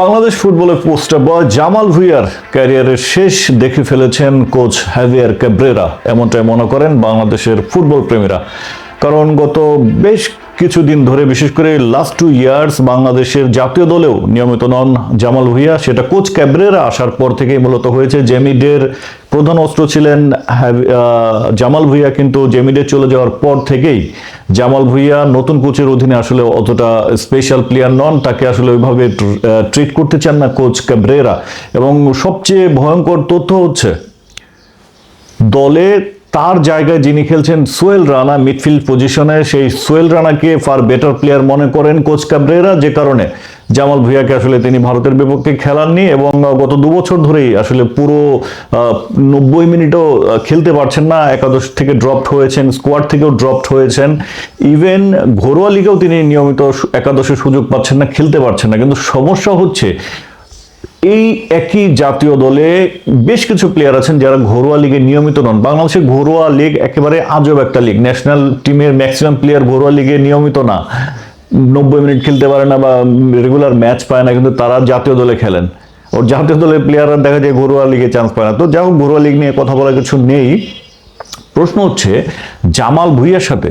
বাংলাদেশ ফুটবলের পোস্টার বয় জামাল ভুইয়ার ক্যারিয়ারের শেষ দেখে ফেলেছেন কোচ হ্যাভিয়ার ক্যাব্রেরা। এমনটাই মনে করেন বাংলাদেশের ফুটবল প্রেমীরা। কারণ গত বেশ কিছুদিন ধরে, বিশেষ করে লাস্ট টু ইয়ার্স বাংলাদেশের জাতীয় দলেও নিয়মিত নন জামাল ভুইয়া। সেটা কোচ ক্যাব্রেরা আসার পর থেকেই মূলত হয়েছে। জেমিডের প্রধান অস্ত্র ছিলেন জামাল ভুইয়া, কিন্তু জেমিডে চলে যাওয়ার পর থেকেই জামাল ভুইয়া নতুন কোচের অধীনে আসলে অতটা স্পেশাল প্লেয়ার নন। তাকে আসলে ওইভাবে ট্রিট করতে চান না কোচ ক্যাব্রেরা। এবং সবচেয়ে ভয়ঙ্কর তথ্য হচ্ছে, দলে তার জায়গায় যিনি খেলছেন সোয়েল রানা মিডফিল্ড পজিশনে, সেই সোয়েল রানাকে ফার বেটার প্লেয়ার মনে করেন কোচ কাবরেরা যে কারণে জামাল ভুইয়াকে আসলে তিনি ভারতের বিপক্ষে খেলাননি এবং গত দু বছর ধরেই আসলে পুরো নব্বই মিনিটও খেলতে পারছেন না। একাদশ থেকে ড্রপড হয়েছেন স্কোয়াড থেকেও ড্রপড হয়েছেন। ইভেন ঘরোয়া লিগেও তিনি নিয়মিত একাদশে সুযোগ পাচ্ছেন না, খেলতে পারছেন না। কিন্তু সমস্যা হচ্ছে এই একই জাতীয় দলে বেশ কিছু প্লেয়ার আছেন যারা ঘরোয়া লিগে নিয়মিত নন। বাংলাদেশের ঘরোয়া লিগ একেবারে আজব একটা লিগ ন্যাশনাল টিমের ম্যাক্সিমাম প্লেয়ার ঘরোয়া লিগে নিয়মিত না। নব্বই মিনিট খেলতে পারে না বা রেগুলার ম্যাচ পায় না, কিন্তু তারা জাতীয় দলে খেলেন। ওর জাতীয় দলের প্লেয়াররা দেখা যায় ঘরোয়া লিগে চান্স পায় না। তো যাই হোক, ঘরোয়া লিগ নিয়ে কথা বলার কিছু নেই। প্রশ্ন হচ্ছে, জামাল ভুইয়ার সাথে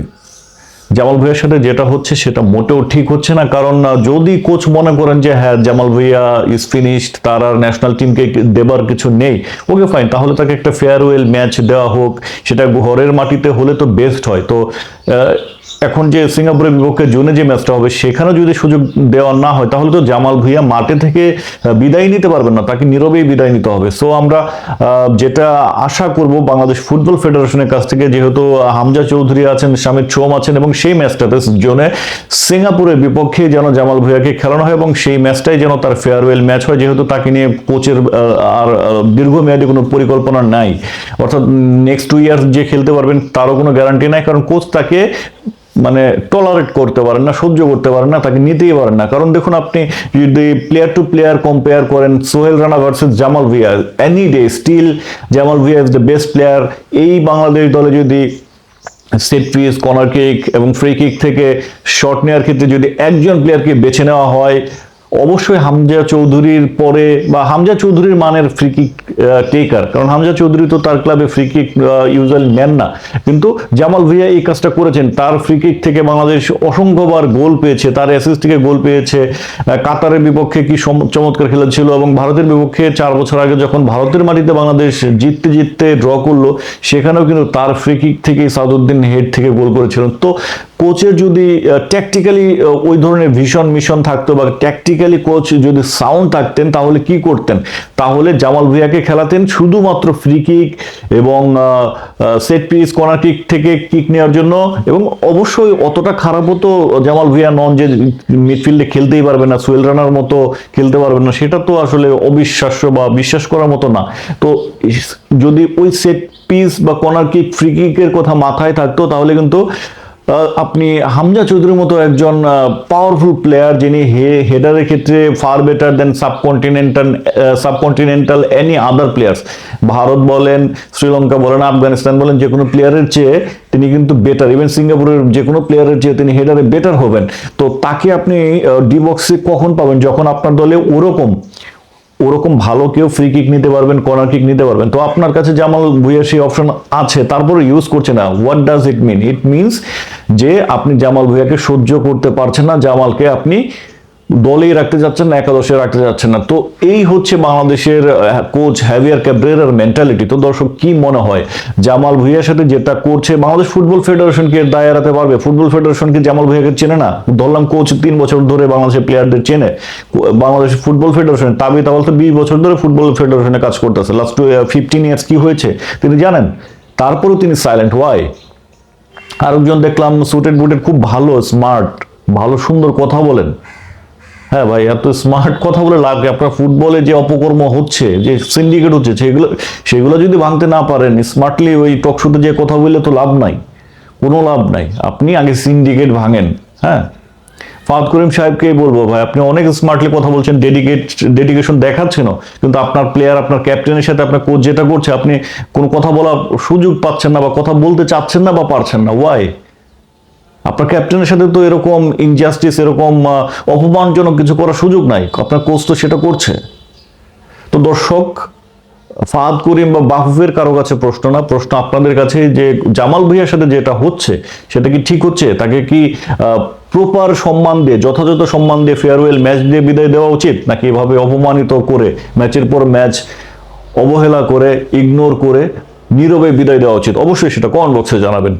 জামাল ভাইয়ের সাথে যেটা হচ্ছে সেটা মোটেও ঠিক হচ্ছে না। কারণ যদি কোচ মনে করেন যে হ্যাঁ জামাল ভাইয়া ইজ ফিনিশড তার আর ন্যাশনাল টিমকে দেবার কিছু নেই ওকে ফাইন তাহলে তাকে একটা ফেয়ারওয়েল ম্যাচ দেওয়া হোক। সেটা ঘরের মাটিতে হলে তো বেস্ট হয়। তো এখন যে সিঙ্গাপুরের বিপক্ষে জুনে যে ম্যাচটা হবে, সেখানেও যদি সুযোগ দেওয়া না হয়, তাহলে তো জামাল ভুইয়া মাঠে থেকে বিদায় নিতে পারবেন না, তাকে নীরবেই বিদায় নিতে হবে। সো আমরা যেটা আশা করব, বাংলাদেশ ফুটবল ফেডারেশনের কাছ থেকে, যেহেতু হামজা চৌধুরী আছেন স্বামীর চোম আছেন, এবং সেই ম্যাচটাতে জোনে সিঙ্গাপুরের বিপক্ষে যেন জামাল ভুইয়াকে খেলানো হয়, এবং সেই ম্যাচটাই যেন তার ফেয়ারওয়েল ম্যাচ হয়, যেহেতু তাকে নিয়ে কোচের আর দীর্ঘমেয়াদী কোনো পরিকল্পনা নাই। অর্থাৎ নেক্সট টু ইয়ার্স যে খেলতে পারবেন, তারও কোনো গ্যারান্টি নাই, কারণ কোচ তাকে মানে টলারেট করতে পারেন না, সহ্য করতে পারেন না, তাকে নিতেই পারেন না। কারণ দেখুন আপনি যদি প্লেয়ার টু প্লেয়ার কম্পেয়ার করেন, Sohel Rana versus Jamal Bhuiyan any day still Jamal Bhuiyan is the best player এই বাংলাদেশ দলে যদি সেট পিস কর্নার কিক এবং ফ্রি কিক থেকে শট নেওয়ার ক্ষেত্রে যদি একজন প্লেয়ারকে বেছে নেওয়া হয় অবশ্যই হামজা চৌধুরীর পরে বা হামজা চৌধুরীর মানের ফ্রি কিক টেকার কারণ হামজা চৌধুরী তো তার ক্লাবে ফ্রি কিক ইউজুয়াল নেন না। কিন্তু জামাল ভিয়া এই কাজটা করেছেন। তার ফ্রি কিক থেকে বাংলাদেশ অসংখ্যবার গোল পেয়েছে, তার অ্যাসিস্ট থেকে গোল পেয়েছে। কাতারের বিপক্ষে কি চমৎকার খেলেছিল এবং ভারতের বিপক্ষে চার বছর আগে যখন ভারতের মাটিতে বাংলাদেশ জিততে জিততে ড্র করল, সেখানেও কিন্তু তার ফ্রি কিক থেকেই সাদুদ্দিন হেড থেকে গোল করেছিলেন। তো কোচের যদি ট্যাকটিক্যালি ওই ধরনের ভীষণ মিশন থাকতো বা ট্যাকটিক্যালি কোচ যদি সাউন্ড থাকতেন, তাহলে কি করতেন? তাহলে জামাল ভুইয়াকে খেলাতেন শুধুমাত্র ফ্রি কিক এবং সেট পিস কর্নার কিক থেকে কিক নেওয়ার জন্য এবং অবশ্যই অতটা খারাপও তো জামাল ভুইয়া নন যে মিডফিল্ডে খেলতেই পারবে না সোয়েল রানার মতো খেলতে পারবে না, সেটা তো আসলে অবিশ্বাস্য বা বিশ্বাস করার মতো না। তো যদি ওই সেট পিস বা কর্নার কিক ফ্রি কিকের কথা মাথায় থাকতো, তাহলে কিন্তু আপনি হামজা চৌধুরীর মতো একজন পাওয়ারফুল প্লেয়ার যিনি হে হেডারের ক্ষেত্রে far better then subcontinental subcontinental any other players Bharat বলেন, শ্রীলঙ্কা বলেন, আফগানিস্তান বলেন, যে কোনো প্লেয়ারের চেয়ে তিনি কিন্তু বেটার ইভেন সিঙ্গাপুরের যে কোনো প্লেয়ারের চেয়ে তিনি হেডারে বেটার হবেন। তো তাকে আপনি ডি বক্সে কখন পাবেন? যখন আপনার দলে ওরকম ওরকম ভালো কেউ ফ্রি কিক নিতে পারবেন কর্নার কিক নিতে পারবেন। তো আপনার কাছে জামাল ভুইয়ার সেই অপশন আছে, তারপরে ইউজ করছে না। What does it mean it means যে আপনি জামাল ভুইয়াকে সহ্য করতে পারছেন না, জামালকে আপনি দলেই রাখতে যাচ্ছেন না একাদশে রাখতে যাচ্ছেন না। তো এই হচ্ছে বাংলাদেশের কোচ হ্যাভিয়ার ক্যাব্রেরার মেন্টালিটি তো দর্শক, কি মনে হয়? জামাল ভুইয়ার সাথে যেটা করছে, বাংলাদেশ ফুটবল ফেডারেশনকে দায় এড়াতে পারবে? ফুটবল ফেডারেশন কি জামাল ভুইয়াকে চেনে না? ধরলাম কোচ তিন বছর ধরে বাংলাদেশের প্লেয়ারদের চেনে। বাংলাদেশ ফুটবল ফেডারেশন তাবি তাবল তো বিশ বছর ধরে ফুটবল ফেডারেশনে কাজ করতেছে। লাস্ট ফিফটিন ইয়ার্স কি হয়েছে? তিনি জানেন? তারপরেও তিনি সাইলেন্ট ওয়াই আরেকজন দেখলাম সুটেড বুটেড খুব ভালো স্মার্ট ভালো, সুন্দর কথা বলেন। হ্যাঁ ভাই, এত স্মার্ট কথা বলে লাভ আপনার ফুটবলে যে অপকর্ম হচ্ছে, যে সিন্ডিকেট হচ্ছে, সেগুলো সেগুলো যদি ভাঙতে না পারেন স্মার্টলি ওই টকশোতে যে কথা বললে তো লাভ নাই। কোনো লাভ নাই। আপনি আগে সিন্ডিকেট ভাঙেন হ্যাঁ? ফাদ করিম সাহেবকে বলব ভাই, আপনি অনেক স্মার্টলি কথা বলছেন ডেডিকেট ডেডিকেশন দেখাচ্ছেন কিন্তু আপনার প্লেয়ার আপনার ক্যাপ্টেনের সাথে আপনার কোচ যেটা করছে, আপনি কোনো কথা বলার সুযোগ পাচ্ছেন না বা কথা বলতে চাচ্ছেন না বা পারছেন না। ওয়াই আপনার ক্যাপ্টেনের সাথে তো এরকম ইনজাস্টিস এরকম অপমানজনক কিছু করার সুযোগ নাই। আপনার কোচ তো সেটা করছে। তো দর্শক ফাদ করিম বা বাহুফের কারও কাছে প্রশ্ন না, প্রশ্ন আপনাদের কাছে যে জামাল ভুইয়ার সাথে যেটা হচ্ছে, সেটা কি ঠিক হচ্ছে? তাকে কি প্রপার সম্মান দিয়ে, যথাযথ সম্মান দিয়ে ফেয়ারওয়েল ম্যাচ দিয়ে বিদায় দেওয়া উচিত? নাকি এভাবে অপমানিত করে ম্যাচের পর ম্যাচ অবহেলা করে ইগনোর করে, নীরবে বিদায় দেওয়া উচিত? অবশ্যই সেটা কমেন্ট বক্সে জানাবেন।